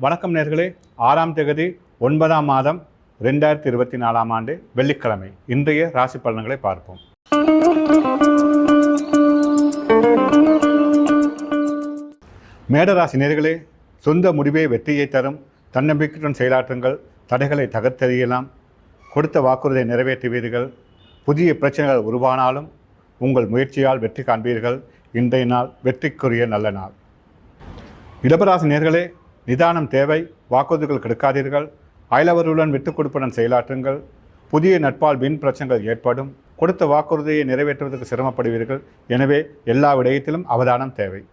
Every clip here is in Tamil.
வணக்கம் நேர்களே. ஆறாம் தேதி ஒன்பதாம் மாதம் ரெண்டாயிரத்தி இருபத்தி நாலாம் ஆண்டு வெள்ளிக்கிழமை. இன்றைய ராசி பலன்களை பார்ப்போம். மேடராசி நேர்களே சொந்த முடிவே வெற்றியை தரும். தன்னம்பிக்கையுடன் செயலாற்றுங்கள். தடைகளை தகர்த்தறியலாம். கொடுத்த வாக்குறுதியை நிறைவேற்றுவீர்கள். புதிய பிரச்சனைகள் உருவானாலும் உங்கள் முயற்சியால் வெற்றி காண்பீர்கள். இன்றைய நாள் வெற்றிக்குரிய நல்ல நாள். இடபராசி நேர்களே நிதானம் தேவை வாக்குறுதிகள் கெடுக்காதீர்கள் அயலவர்களுடன் விட்டுக் கொடுப்புடன் செயலாற்றுங்கள் புதிய நட்பால் வீண் பிரச்சனைகள் ஏற்படும் கொடுத்த வாக்குறுதியை நிறைவேற்றுவதற்கு சிரமப்படுவீர்கள். எனவே எல்லா விடயத்திலும் அவதானம் தேவை.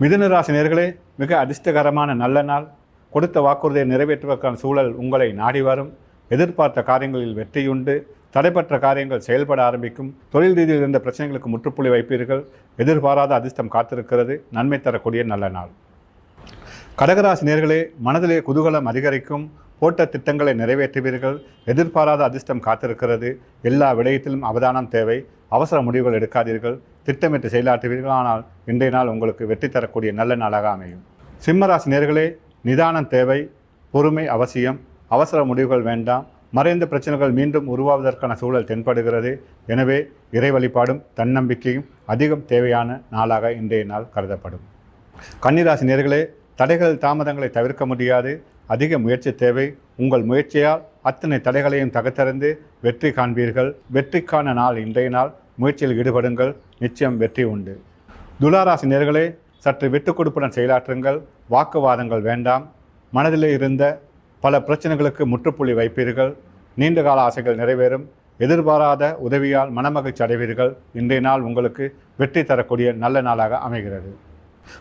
மிதுன ராசி நேர்களே மிக அதிர்ஷ்டகரமான நல்ல நாள். கொடுத்த வாக்குறுதியை நிறைவேற்றுவதற்கான சூழல் உங்களை நாடி வரும். எதிர்பார்த்த காரியங்களில் வெற்றியுண்டு. தடைப்பட்ட காரியங்கள் செயல்பட ஆரம்பிக்கும். தொழில் ரீதியில் இருந்த பிரச்சனைகளுக்கு முற்றுப்புள்ளி வைப்பீர்கள். எதிர்பாராத அதிர்ஷ்டம் காத்திருக்கிறது. நன்மை தரக்கூடிய நல்ல நாள். கடகராசி நேர்களே மனதிலே குதூகலம் அதிகரிக்கும் போட்ட திட்டங்களை நிறைவேற்றுவீர்கள் எதிர்பாராத அதிர்ஷ்டம் காத்திருக்கிறது எல்லா விடயத்திலும் அவதானம் தேவை அவசர முடிவுகள் எடுக்காதீர்கள் திட்டமிட்டு செயலாற்றுவீர்கள் ஆனால் இன்றைய நாள் உங்களுக்கு வெற்றி தரக்கூடிய நல்ல நாளாக அமையும். சிம்மராசி நேர்களே நிதானம் தேவை பொறுமை அவசியம் அவசர முடிவுகள் வேண்டாம் மறைந்த பிரச்சனைகள் மீண்டும் உருவாவதற்கான சூழல் தென்படுகிறது எனவே இறை வழிபாடும் தன்னம்பிக்கையும் அதிகம் தேவையான நாளாக இன்றைய நாள் கருதப்படும். கன்னிராசி நேர்களே தடைகள் தாமதங்களை தவிர்க்க முடியாது. அதிக முயற்சி தேவை. உங்கள் முயற்சியால் அத்தனை தடைகளையும் தகுத்தறிந்து வெற்றி காண்பீர்கள். வெற்றிக்கான நாள் இன்றைய நாள். முயற்சியில் ஈடுபடுங்கள். நிச்சயம் வெற்றி உண்டு. துளாராசி நேர்களே சற்று விட்டுக் கொடுப்புடன் செயலாற்றுங்கள். வாக்குவாதங்கள் வேண்டாம். மனதிலே இருந்த பல பிரச்சனைகளுக்கு முற்றுப்புள்ளி வைப்பீர்கள். நீண்டகால ஆசைகள் நிறைவேறும். எதிர்பாராத உதவியால் மனமகிழ்ச்சி அடைவீர்கள். இன்றைய நாள் உங்களுக்கு வெற்றி தரக்கூடிய நல்ல நாளாக அமைகிறது.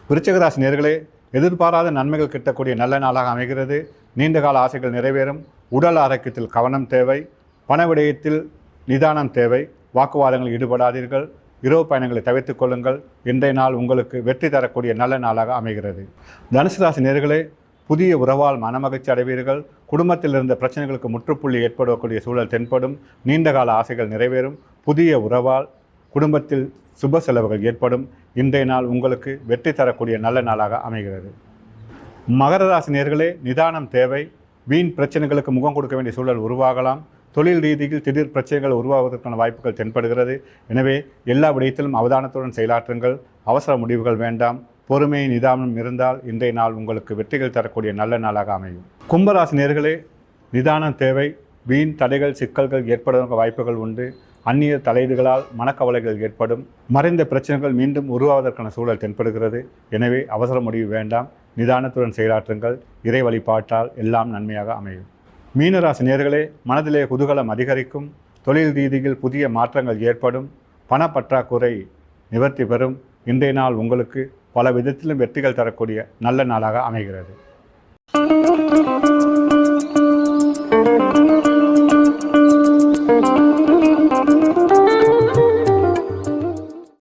விருச்சகராசி நேர்களே எதிர்பாராத நன்மைகள் கிட்டக்கூடிய நல்ல நாளாக அமைகிறது. நீண்டகால ஆசைகள் நிறைவேறும். உடல் ஆரோக்கியத்தில் கவனம் தேவை. பண விடயத்தில் நிதானம் தேவை. வாக்குவாதங்களில் ஈடுபடாதீர்கள். இரவு பயணங்களை தவிர்த்து கொள்ளுங்கள். இன்றைய நாள் உங்களுக்கு வெற்றி தரக்கூடிய நல்ல நாளாக அமைகிறது. தனுசு ராசி நேர்களே புதிய உறவால் மனமகிழ்ச்சி அடைவீர்கள். குடும்பத்தில் இருந்த பிரச்சனைகளுக்கு முற்றுப்புள்ளி ஏற்படக்கூடிய சூழல் தென்படும். நீண்டகால ஆசைகள் நிறைவேறும். புதிய உறவால் குடும்பத்தில் சுப செலவுகள் ஏற்படும். இன்றைய நாள் உங்களுக்கு வெற்றி தரக்கூடிய நல்ல நாளாக அமைகிறது. மகர ராசி நேர்களே நிதானம் தேவை. வீண் பிரச்சனைகளுக்கு முகம் கொடுக்க வேண்டிய சூழல் உருவாகலாம். தொழில் ரீதியில் திடீர் பிரச்சனைகள் உருவாவதற்கான வாய்ப்புகள் தென்படுகிறது. எனவே எல்லா விடயத்திலும் அவதானத்துடன் செயலாற்றுங்கள். அவசர முடிவுகள் வேண்டாம். பொறுமை நிதானம் இருந்தால் இன்றைய நாள் உங்களுக்கு வெற்றிகள் தரக்கூடிய நல்ல நாளாக அமையும். கும்பராசி நேர்களே நிதானம் தேவை. வீண் தடைகள் சிக்கல்கள் ஏற்படுவதற்கு வாய்ப்புகள் உண்டு. அந்நிய தலையீடுகளால் மனக்கவலைகள் ஏற்படும். மறைந்த பிரச்சனைகள் மீண்டும் உருவாவதற்கான சூழல் தென்படுகிறது. எனவே அவசர முடிவு வேண்டாம். நிதானத்துடன் செயலாற்றுங்கள். இறை வழிபாட்டால் எல்லாம் நன்மையாக அமையும். மீனராசி நேர்களே மனதிலே குதூகலம் அதிகரிக்கும். தொழில் ரீதியில் புதிய மாற்றங்கள் ஏற்படும். பணப்பற்றாக்குறை நிவர்த்தி பெறும். இன்றைய நாள் உங்களுக்கு பல விதத்திலும் வெற்றிகள் தரக்கூடிய நல்ல நாளாக அமைகிறது.